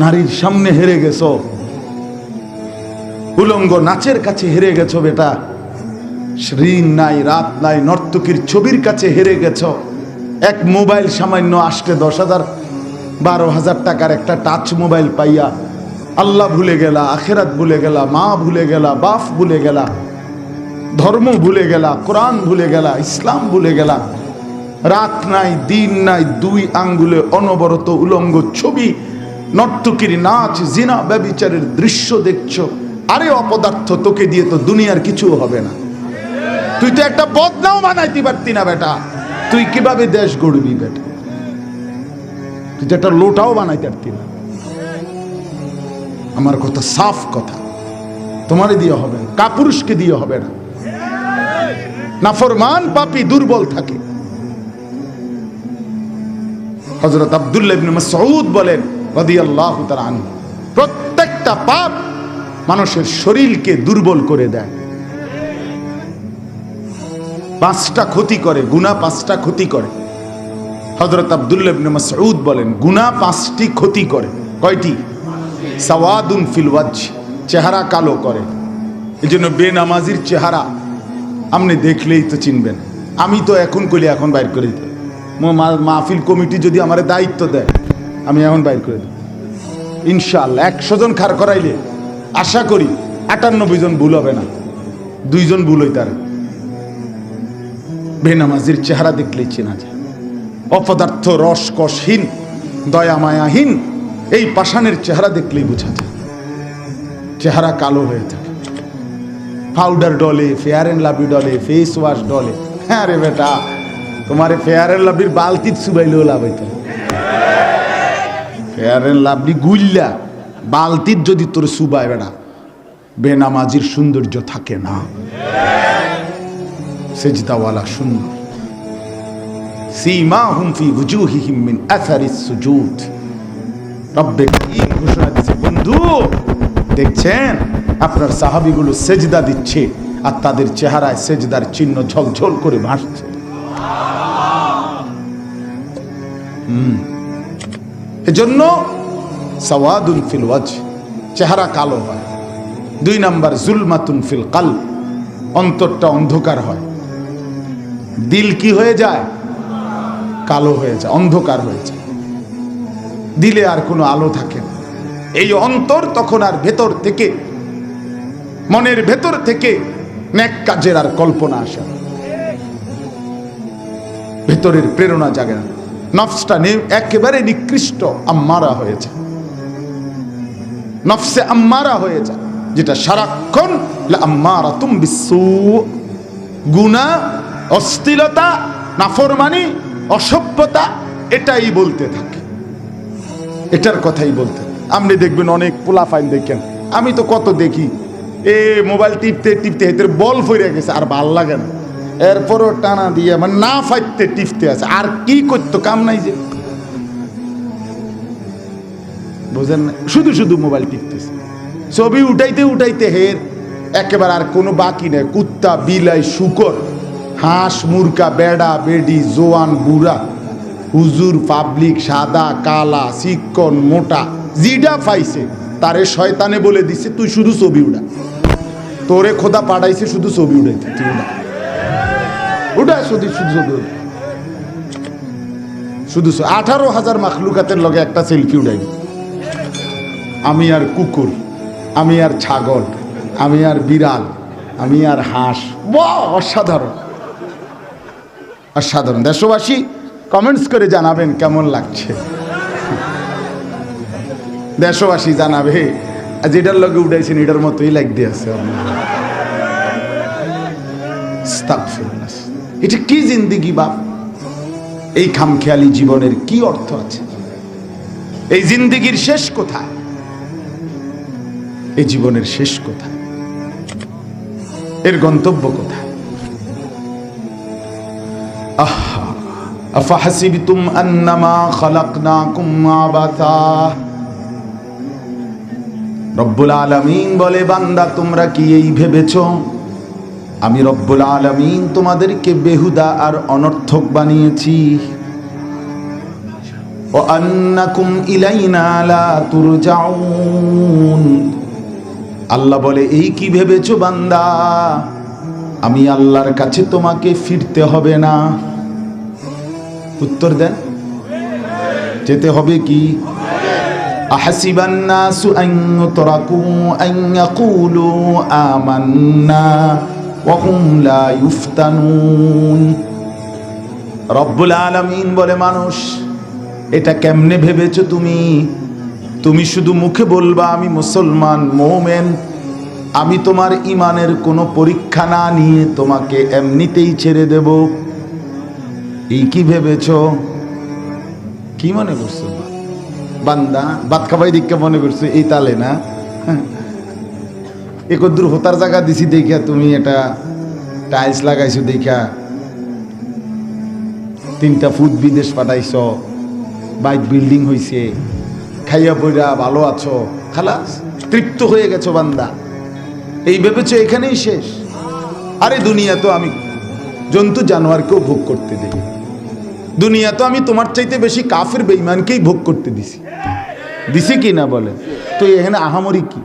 নারীর সামনে হেরে গেছো। উলঙ্গ নাচের কাছে হেরে গেছো বেটা। ঋণ নাই, রাত নাই, নর্তকীর ছবির কাছে হেরে গেছো। এক মোবাইল সামান্য আসতে দশ হাজার, বারো হাজার টাকার একটা টাচ মোবাইল পাইয়া আল্লাহ ভুলে গেলা, আখেরাত ভুলে গেলা, মা ভুলে গেলা, বাপ ভুলে গেলা, ধর্ম ভুলে গেলা, কোরআন ভুলে গেলা, ইসলাম ভুলে গেলা। রাত নাই, দিন নাই, দুই আঙ্গুলে অনবরত উলঙ্গ ছবি নর্তকীর নাচ, জিনা ব্যবিচারের দৃশ্য দেখছ। আরে অপদার্থ, তোকে দিয়ে তো দুনিয়ার কিছু হবে না। তুই তো একটা বদনাও বানাইতে পারতি না, বেটা। তুই কীভাবে দেশ গড়বি, বেটা? তুই তো একটা লোটাও বানাইতে পারতি না। আমার কথা সাফ কথা। তোমারে দিয়ে হবে না, কাপুরুষকে দিয়ে হবে না। নাফরমান পাপি দুর্বল থাকে। হজরত আব্দুল্লাহ ইবনে মাসউদ বলেন প্রত্যেকটা পাপ মানুষের শরীরকে দুর্বল করে দেয়। পাঁচটা ক্ষতি করে, গুনাহ পাঁচটা ক্ষতি করে। হজরত আব্দুল্লাহ বলেন, গুনাহ পাঁচটি ক্ষতি করে। কয়টি? সাওয়াদুন ফিল ওয়াজ চেহারা কালো করে। এই জন্য বেনামাজির চেহারা আপনি দেখলেই তো চিনবেন। আমি তো এখন করি এখন বাইর করে দিতে। মাহফিল কমিটি যদি আমার দায়িত্ব দেয়, আমি এখন বাইর করে দিই ইনশাল্লাহ একশো জন খার করাইলে আশা করি আটানব্বই জন ভুল হবে না। দুইজন ভুল হই তার বেনামাজির চেহারা দেখলেই চেনা যায়। অপদার্থ, রসকসহীন দয়া মায়াহীন এই পাষাণের চেহারা দেখলেই বোঝা যায়। চেহারা কালো হয়ে থাকে। পাউডার ডলে, ফেয়ার এন্ড লাভলি ডলে, ফেস ওয়াশ ডলে। হ্যাঁ রে বেটা, তোমার ফেয়ার এন্ড লাভলির বালতির চুবাইলেও লাভ হইতো। ফেয়ার এন্ড লাভলি গুল্লা বালতির যদি তোর সুবাই বেটা বেনামাজির সৌন্দর্য থাকে না। সেজদাওয়ালা সুন্দর। সীমাহুম ফি ওয়ুজুহিহিম মিন আথারিস সুজুদ। রব্বে করিম ঘোষণা দিচ্ছে বন্ধু? দেখছেন? আপনার সাহাবিগুলো সেজদা দিচ্ছে আর তাদের চেহারায় সেজদার চিহ্ন ঝলঝল করে ভাসছে। হুম। এজন্য সওয়াদুন ফিল ওয়াজ চেহারা কালো হয়। দুই নাম্বার, জুলমাতুন ফিল কাল অন্তরটা অন্ধকার হয়। দিল কি হয়ে যায়? কালো হয়ে যায়, অন্ধকার হয়ে যায়। দিলে আর কোনো আলো থাকে না। এই অন্তর তখন আর ভেতর থেকে, মনের ভেতর থেকে ন্যাক কাজের আর কল্পনা আসে ভেতরের প্রেরণা জাগে না। নফসটা একেবারে নিকৃষ্ট আম্মারা হয়ে যায় নফসে আম্মারা হয়ে যায় যেটা সারাক্ষণ আম্মারা তুম বিশ্বু গুণা, অস্থিলতা, নাফরমানি, অসভ্যতা, এটাই বলতে থাকে। এটার কথাই বলতে আপনি দেখবেন অনেক পোলা ফাইন দেখেন। আমি তো কত দেখি, এ মোবাইল টিপতে টিপতে এদের বল ফিরে গেছে, আর ভালো লাগে না। এরপরও টানা দিয়ে মানে না ফাইতে টিপতে আছে। আর কি করতো, কাম নাই যে। বুঝেন না? শুধু শুধু মোবাইল টিপতেছে। ছবি উঠাইতে উঠাইতে হের একেবারে আর কোনো বাকি নেই। কুত্তা, বিলাই, শুকর, হাঁস মুরকা বেড়া, বেডি, জোয়ান, বুড়া, হুজুর, পাবলিক, সাদা, কালা চিকন মোটা, জিডা ফাইছে, তারে শয়তানে বলে দিছে, তুই শুধু ছবি উড়া তোরে খোদা পাঠাইছে, শুধু ছবি উড়াইতে তুই উড়া উড়া শুধু শুধু শুধু আঠারো হাজার মাখলুকাতের লগে একটা সেলফি উঠাই আমি আর কুকুর, আমি আর ছাগল, আমি আর বিড়াল, আমি আর হাঁস। বাহ, অসাধারণ। অসাধারণ। দেশবাসী কমেন্টস করে জানাবেন কেমন লাগছে? দেশবাসী জানাবে যেটার লগে উঠাইছেন এটার মতোই লাগ দিয়ে আছে আস্তাগফিরুল্লাহ। এটা কি জিন্দিগি বাপ? এই খামখেয়ালি জীবনের কি অর্থ আছে? এই জিন্দিগির শেষ কোথায়? এই জীবনের শেষ কোথায়? এর গন্তব্য কোথায়? আহা, আফাহাসিবতুম আন্নামা খালাকনাকুম আবাসা। রব্বুল আলামিন বলে, বান্দা, তোমরা কি এই ভেবেছো? আমি রব্বুল আলামিন তোমাদেরকে বেহুদা আর অনর্থক বানিয়েছি وأنكم إلينا لا ترجعون আল্লাহ বলে এই কি ভেবেছো বান্দা আমি আল্লাহর কাছে তোমাকে ফিরতে হবে না উত্তর দেন যেতে হবে কি أحسب الناس أن يتركوا أن يقولوا آمنا ওহুম লা ইউফতানুন রব্বুল আলামিন বলে, মানুষ, এটা কেমনে ভেবেছো তুমি? তুমি শুধু মুখে বলবা, আমি মুসলমান, মোমেন। আমি তোমার ইমানের কোনো পরীক্ষা না নিয়ে তোমাকে এমনিতেই ছেড়ে দেব। এই কি ভেবেছ? কি মনে করছ? বান্দা বাদ খাবাই দীক্ষা মনে করছ, এই তালে না? হ্যাঁ। একদ্দুর হোতার জায়গা দিছি দেখা তুমি এটা টাইলস লাগাইছো দেখা তিনটা ফুট বিদেশ পাঠাইছ, বাইক বিল্ডিং হইছে, খাইয়া পইরা ভালো আছো খালাস তৃপ্ত হয়ে গেছো বান্দা। এই ভেবেছো এখানেই শেষ। আরে দুনিয়া তো আমি জন্তু জানোয়ারকেও ভোগ করতে দিই। দুনিয়া তো আমি তোমার চাইতে বেশি কাফের বেইমানকেই ভোগ করতে দিছি। দিছি কি না বলে তো এখানে আহামরি কি?